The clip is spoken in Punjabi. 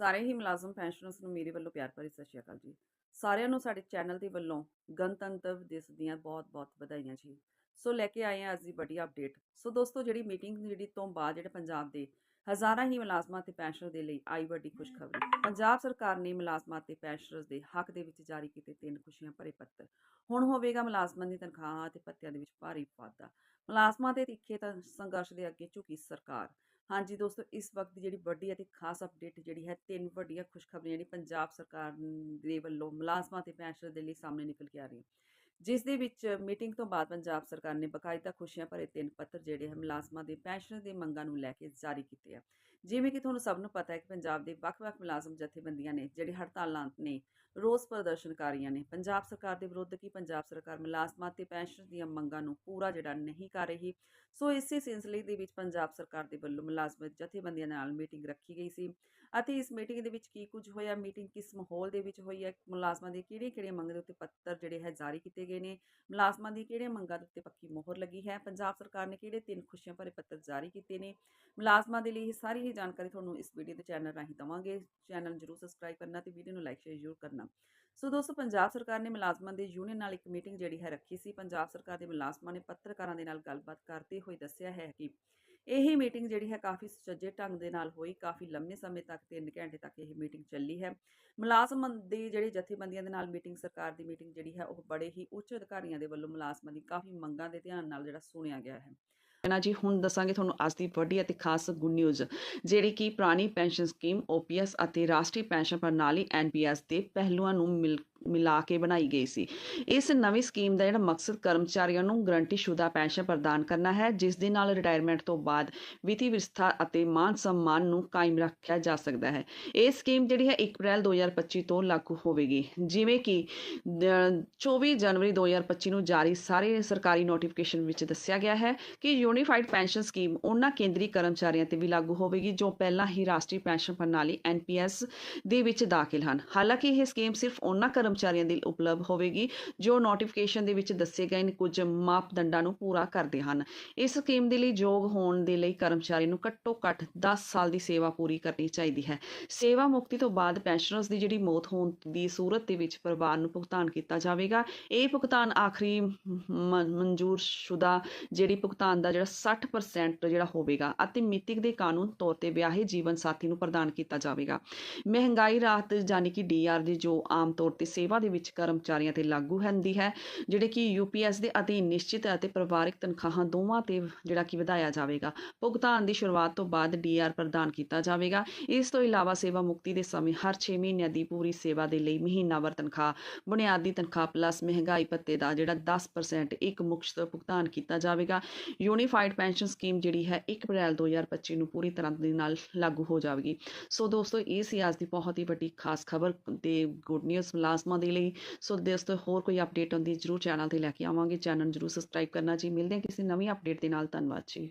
ਸਾਰੇ ਹੀ ਮੁਲਾਜ਼ਮ ਪੈਨਸ਼ਨਰਸ ਨੂੰ ਮੇਰੇ ਵੱਲੋਂ ਪਿਆਰ ਭਰੀ ਸਤਿ ਸ਼੍ਰੀ ਅਕਾਲ ਜੀ। ਸਾਰਿਆਂ ਨੂੰ ਸਾਡੇ ਚੈਨਲ ਦੇ ਵੱਲੋਂ ਗਣਤੰਤਰ ਦਿਵਸ ਦੀਆਂ ਬਹੁਤ-ਬਹੁਤ ਵਧਾਈਆਂ ਜੀ। ਸੋ ਲੈ ਕੇ ਆਏ ਹਾਂ ਅੱਜ ਦੀ ਵੱਡੀ ਅਪਡੇਟ ਸੋ ਦੋਸਤੋ, ਜਿਹੜੀ ਮੀਟਿੰਗ ਜਿਹੜੀ ਤੋਂ ਬਾਅਦ, ਜਿਹੜੇ ਪੰਜਾਬ ਦੇ ਹਜ਼ਾਰਾਂ ਹੀ ਮੁਲਾਜ਼ਮਾਂ ਤੇ ਪੈਨਸ਼ਨਰ ਦੇ ਲਈ ਆਈ ਵੱਡੀ ਖੁਸ਼ਖਬਰੀ। ਪੰਜਾਬ ਸਰਕਾਰ ਨੇ ਮੁਲਾਜ਼ਮਾਂ ਤੇ ਪੈਨਸ਼ਨਰਸ ਦੇ ਹੱਕ ਦੇ ਵਿੱਚ ਜਾਰੀ ਕੀਤੇ ਤਿੰਨ ਖੁਸ਼ੀਆਂ ਭਰੇ ਪੱਤਰ। ਹੁਣ ਹੋਵੇਗਾ ਮੁਲਾਜ਼ਮਾਂ ਦੀ ਤਨਖਾਹਾਂ ਤੇ ਭੱਤਿਆਂ ਦੇ ਵਿੱਚ ਭਾਰੀ ਵਾਧਾ। ਮੁਲਾਜ਼ਮਾਂ ਦੇ ਤਿੱਖੇ ਤਾਂ ਸੰਘਰਸ਼ ਦੇ ਅੱਗੇ ਝੁਕੀ ਸਰਕਾਰ। ਹਾਂਜੀ ਦੋਸਤੋ, ਇਸ ਵਕਤ ਦੀ ਜਿਹੜੀ ਵੱਡੀ ਅਤੇ ਖਾਸ ਅਪਡੇਟ ਜਿਹੜੀ ਹੈ, ਤਿੰਨ ਵੱਡੀਆਂ ਖੁਸ਼ਖਬਰੀਆਂ ਜਿਹੜੀ ਪੰਜਾਬ ਸਰਕਾਰ ਦੇ ਵੱਲੋਂ ਮੁਲਾਜ਼ਮਾਂ ਤੇ ਪੈਨਸ਼ਨਰ ਦੇ ਲਈ ਸਾਹਮਣੇ ਨਿਕਲ ਕੇ ਆ ਰਹੀਆਂ। ਜਿਸ ਦੇ ਵਿੱਚ ਮੀਟਿੰਗ ਤੋਂ ਬਾਅਦ ਪੰਜਾਬ ਸਰਕਾਰ ਨੇ ਬਕਾਇਦਾ ਖੁਸ਼ੀਆਂ ਭਰੇ ਤਿੰਨ ਪੱਤਰ, ਜਿਹੜੇ ਹੈ ਮੁਲਾਜ਼ਮਾਂ ਦੇ ਪੈਨਸ਼ਨ ਦੇ ਮੰਗਾਂ ਨੂੰ ਲੈ ਕੇ ਜਾਰੀ ਕੀਤੇ ਆ। ਜਿਵੇਂ ਕਿ ਤੁਹਾਨੂੰ ਸਭ ਨੂੰ ਪਤਾ ਹੈ ਕਿ ਪੰਜਾਬ ਦੇ ਵੱਖ-ਵੱਖ ਮੁਲਾਜ਼ਮ ਜਥੇਬੰਦੀਆਂ ਨੇ, ਜਿਹੜੇ ਹੜਤਾਲਾਂ ਨੇ, ਰੋਸ ਪ੍ਰਦਰਸ਼ਨਕਾਰੀਆਂ ਨੇ, ਪੰਜਾਬ ਸਰਕਾਰ ਦੇ ਵਿਰੁੱਧ ਕੀ ਪੰਜਾਬ ਸਰਕਾਰ ਮੁਲਾਜ਼ਮਾਂ ਤੇ ਪੈਨਸ਼ਨ ਦੀਆਂ ਮੰਗਾਂ ਨੂੰ ਪੂਰਾ ਜਿਹੜਾ ਨਹੀਂ ਕਰ ਰਹੀ? ਸੋ ਇਸੇ ਸਿਲਸਿਲੇ ਦੇ ਵਿੱਚ ਪੰਜਾਬ ਸਰਕਾਰ ਦੇ ਵੱਲੋਂ ਮੁਲਾਜ਼ਮ ਜਥੇਬੰਦੀਆਂ ਨਾਲ ਮੀਟਿੰਗ ਰੱਖੀ ਗਈ ਸੀ ਅਤੇ ਇਸ ਮੀਟਿੰਗ ਦੇ ਵਿੱਚ ਕੀ ਕੁਝ ਹੋਇਆ? ਮੀਟਿੰਗ ਕਿਸ ਮਾਹੌਲ ਦੇ ਵਿੱਚ ਹੋਈ ਹੈ? ਮੁਲਾਜ਼ਮਾਂ ਦੇ ਕਿਹੜੇ-ਕਿਹੜੇ ਮੰਗ ਦੇ ਉੱਤੇ ਪੱਤਰ ਜਿਹੜੇ ਹੈ ਜਾਰੀ ਕੀਤੇ ਗਏ ਨੇ? ਮੁਲਾਜ਼ਮਾਂ ਦੀ ਕਿਹੜੇ ਮੰਗਾਂ ਦੇ ਉੱਤੇ ਪੱਕੀ ਮੋਹਰ ਲੱਗੀ ਹੈ? ਪੰਜਾਬ ਸਰਕਾਰ ਨੇ ਕਿਹੜੇ ਤਿੰਨ ਖੁਸ਼ੀਆਂ ਭਰੇ ਪੱਤਰ ਜਾਰੀ ਕੀਤੇ ਨੇ? ਮੁਲਾਜ਼ਮਾਂ ਦੇ ਲਈ ਇਹ ਸਾਰੀ ਹੀ ਜਾਣਕਾਰੀ ਤੁਹਾਨੂੰ ਇਸ ਵੀਡੀਓ ਦੇ ਚੈਨਲ ਰਾਹੀਂ ਦਵਾਂਗੇ। ਚੈਨਲ ਜਰੂਰ ਸਬਸਕ੍ਰਾਈਬ ਕਰਨਾ ਤੇ ਵੀਡੀਓ ਨੂੰ ਲਾਈਕ, ਸ਼ੇਅਰ ਜ਼ਰੂਰ ਕਰਨਾ। ਸੋ ਦੋਸਤੋ, ਪੰਜਾਬ ਸਰਕਾਰ ਨੇ ਮੁਲਾਜ਼ਮਾਂ ਦੇ ਯੂਨੀਅਨ ਨਾਲ ਇੱਕ ਮੀਟਿੰਗ ਜਿਹੜੀ ਹੈ ਰੱਖੀ ਸੀ। ਪੰਜਾਬ ਸਰਕਾਰ ਦੇ ਮੁਲਾਜ਼ਮਾਂ ਨੇ ਪੱਤਰਕਾਰਾਂ ਦੇ ਨਾਲ ਗੱਲਬਾਤ ਕਰਦੇ ਹੋਏ ਦੱਸਿਆ ਹੈ ਕਿ ਇਹ ਮੀਟਿੰਗ ਜਿਹੜੀ ਹੈ ਕਾਫੀ ਸੁਚੱਜੇ ਢੰਗ ਦੇ ਨਾਲ ਹੋਈ। ਕਾਫੀ ਲੰਮੇ ਸਮੇਂ ਤੱਕ 3 ਘੰਟੇ ਤੱਕ ਇਹ ਮੀਟਿੰਗ ਚੱਲੀ ਹੈ। ਮੁਲਾਜ਼ਮ ਦੇ ਜਿਹੜੇ ਜਥੇਬੰਦੀਆਂ ਦੇ ਨਾਲ ਮੀਟਿੰਗ, ਸਰਕਾਰ ਦੀ ਮੀਟਿੰਗ ਜਿਹੜੀ ਹੈ ਉਹ ਬੜੇ ਹੀ ਉੱਚ ਅਧਿਕਾਰੀਆਂ ਦੇ ਵੱਲੋਂ ਮੁਲਾਜ਼ਮਾਂ ਦੀ ਕਾਫੀ ਮੰਗਾਂ ਦੇ ਧਿਆਨ ਨਾਲ ਜਿਹੜਾ ਸੁਣਿਆ ਗਿਆ ਹੈ। ਨਾ ਜੀ, ਹੁਣ ਦੱਸਾਂਗੇ ਤੁਹਾਨੂੰ ਅੱਜ ਦੀ ਵੱਡੀ ਅਤੇ ਖਾਸ ਗੁੱਡ ਨਿਊਜ਼ ਜਿਹੜੀ ਕਿ ਪੁਰਾਣੀ ਪੈਨਸ਼ਨ ਸਕੀਮ ਓਪੀਐਸ ਅਤੇ ਰਾਸ਼ਟਰੀ ਪੈਨਸ਼ਨ ਪ੍ਰਣਾਲੀ ਐਨਪੀਐਸ ਦੇ ਪਹਿਲੂਆਂ ਨੂੰ ਮਿਲ ਮਿਲਾ ਕੇ ਬਣਾਈ ਗਈ ਸੀ। ਇਸ ਨਵੀਂ ਸਕੀਮ ਦਾ ਜਿਹੜਾ ਮਕਸਦ ਕਰਮਚਾਰੀਆਂ ਨੂੰ ਗਰੰਟੀਸ਼ੁਦਾ ਪੈਨਸ਼ਨ ਪ੍ਰਦਾਨ ਕਰਨਾ ਹੈ, ਜਿਸ ਦੇ ਨਾਲ ਰਿਟਾਇਰਮੈਂਟ ਤੋਂ ਬਾਅਦ ਵਿੱਤੀ ਵਿਵਸਥਾ ਅਤੇ ਮਾਨ ਸਨਮਾਨ ਨੂੰ ਕਾਇਮ ਰੱਖਿਆ ਜਾ ਸਕਦਾ ਹੈ। ਇਹ ਸਕੀਮ ਜਿਹੜੀ ਹੈ 1 ਅਪ੍ਰੈਲ 2025 ਤੋਂ ਲਾਗੂ ਹੋਵੇਗੀ। ਜਿਵੇਂ ਕਿ ਦ- 24 ਜਨਵਰੀ 2025 ਨੂੰ ਜਾਰੀ ਸਾਰੇ ਸਰਕਾਰੀ ਨੋਟੀਫਿਕੇਸ਼ਨ ਵਿੱਚ ਦੱਸਿਆ ਗਿਆ ਹੈ ਕਿ ਯੂਨੀਫਾਈਡ ਪੈਨਸ਼ਨ ਸਕੀਮ ਉਹਨਾਂ ਕੇਂਦਰੀ ਕਰਮਚਾਰੀਆਂ ਤੇ ਵੀ ਲਾਗੂ ਹੋਵੇਗੀ, ਜੋ ਪਹਿਲਾਂ ਹੀ ਰਾਸ਼ਟਰੀ ਪੈਨਸ਼ਨ ਪ੍ਰਣਾਲੀ ਐਨਪੀਐਸ ਦੇ ਵਿੱਚ ਦਾਖਲ ਹਨ। ਹਾਲਾਂਕਿ ਇਹ ਸਕੀਮ ਸਿਰਫ ਉਹਨਾਂ ਕਰਮ ਕਰਮਚਾਰੀਆਂ ਦੀ ਉਪਲਬਧ ਹੋਵੇਗੀ, ਜੋ ਨੋਟੀਫਿਕੇਸ਼ਨ ਦੇ ਵਿੱਚ ਦੱਸੇ ਗਏ ਕੁਝ ਮਾਪਦੰਡਾਂ ਨੂੰ ਪੂਰਾ ਕਰਦੇ ਹਨ। ਇਸ ਸਕੀਮ ਦੇ ਲਈ ਯੋਗ ਹੋਣ ਦੇ ਲਈ ਕਰਮਚਾਰੀ ਨੂੰ ਘੱਟੋ ਘੱਟ 10 ਸਾਲ ਦੀ ਸੇਵਾ ਪੂਰੀ ਕਰਨੀ ਚਾਹੀਦੀ ਹੈ। ਸੇਵਾ ਮੁਕਤੀ ਤੋਂ ਬਾਅਦ ਪੈਨਸ਼ਨਰਸ ਦੀ ਜਿਹੜੀ ਮੌਤ ਹੋਣ ਦੀ ਸੂਰਤ ਦੇ ਵਿੱਚ ਪਰਿਵਾਰ ਨੂੰ ਭੁਗਤਾਨ ਕੀਤਾ ਜਾਵੇਗਾ। ਇਹ ਭੁਗਤਾਨ ਆਖਰੀ ਮਨਜ਼ੂਰ ਸ਼ੁਦਾ ਜਿਹੜੀ ਭੁਗਤਾਨ ਦਾ ਜਿਹੜਾ 60% ਜਿਹੜਾ ਹੋਵੇਗਾ ਅਤੇ ਮਿਤਿਕ ਦੇ ਕਾਨੂੰਨ ਤੌਰ ਤੇ ਵਿਆਹੇ ਜੀਵਨ ਸਾਥੀ ਨੂੰ ਪ੍ਰਦਾਨ ਕੀਤਾ ਜਾਵੇਗਾ। ਮਹਿੰਗਾਈ ਰਾਹਤ ਯਾਨੀ ਕਿ ਡੀਆਰ ਦੀ ਜੋ ਆਮ ਤੌਰ ਤੇ ਸੇਵਾ ਦੇ ਵਿੱਚ ਕਰਮਚਾਰੀਆਂ ਤੇ ਲਾਗੂ ਹੁੰਦੀ ਹੈ, ਜਿਹੜੇ ਕਿ ਯੂਪੀਐਸ ਦੇ ਅਧੀਨ ਨਿਸ਼ਚਿਤ ਅਤੇ ਪਰਿਵਾਰਿਕ ਤਨਖਾਹਾਂ ਦੋਵਾਂ ਤੇ ਜਿਹੜਾ ਕਿ ਵਧਾਇਆ ਜਾਵੇਗਾ। ਭੁਗਤਾਨ ਦੀ ਸ਼ੁਰੂਆਤ ਤੋਂ ਬਾਅਦ ਡੀਆਰ ਪ੍ਰਦਾਨ ਕੀਤਾ ਜਾਵੇਗਾ। ਇਸ ਤੋਂ ਇਲਾਵਾ ਸੇਵਾ ਮੁਕਤੀ ਦੇ ਸਮੇਂ ਹਰ 6 ਮਹੀਨਿਆਂ ਦੀ ਪੂਰੀ ਸੇਵਾ ਦੇ ਲਈ ਮਹੀਨਾਵਾਰ ਤਨਖਾਹ, ਬੁਨਿਆਦੀ ਤਨਖਾਹ ਪਲੱਸ ਮਹਿੰਗਾਈ ਭੱਤੇ ਦਾ ਜਿਹੜਾ 10% ਇੱਕ ਮੁਕਤ ਭੁਗਤਾਨ ਕੀਤਾ ਜਾਵੇਗਾ। ਯੂਨੀਫਾਈਡ ਪੈਨਸ਼ਨ ਸਕੀਮ ਜਿਹੜੀ ਹੈ 1 ਅਪ੍ਰੈਲ 2025 ਨੂੰ ਪੂਰੀ ਤਰ੍ਹਾਂ ਦੇ ਨਾਲ ਲਾਗੂ ਹੋ ਜਾਵੇਗੀ। ਸੋ ਦੋਸਤੋ ਇਹ ਸੀ ਅੱਜ ਦੀ ਬਹੁਤ ਹੀ ਵੱਡੀ ਖਾਸ ਖਬਰ ਤੇ ਗੁੱਡ ਨਿਊਜ਼ ਮੁਲਾਜ਼ਮਾਂ ਦੇ ਲਈ। ਸੋ ਦੋਸਤੋ ਹੋਰ ਕੋਈ ਅਪਡੇਟ ਹੁੰਦੀ, ਜ਼ਰੂਰ ਚੈਨਲ ਤੇ ਲੈ ਕੇ ਆਵਾਂਗੇ। ਚੈਨਲ ਜ਼ਰੂਰ ਸਬਸਕ੍ਰਾਈਬ ਕਰਨਾ ਜੀ। ਮਿਲਦੇ ਹਾਂ ਕਿਸੇ ਨਵੀਂ ਅਪਡੇਟ ਦੇ ਨਾਲ। ਧੰਨਵਾਦ ਜੀ।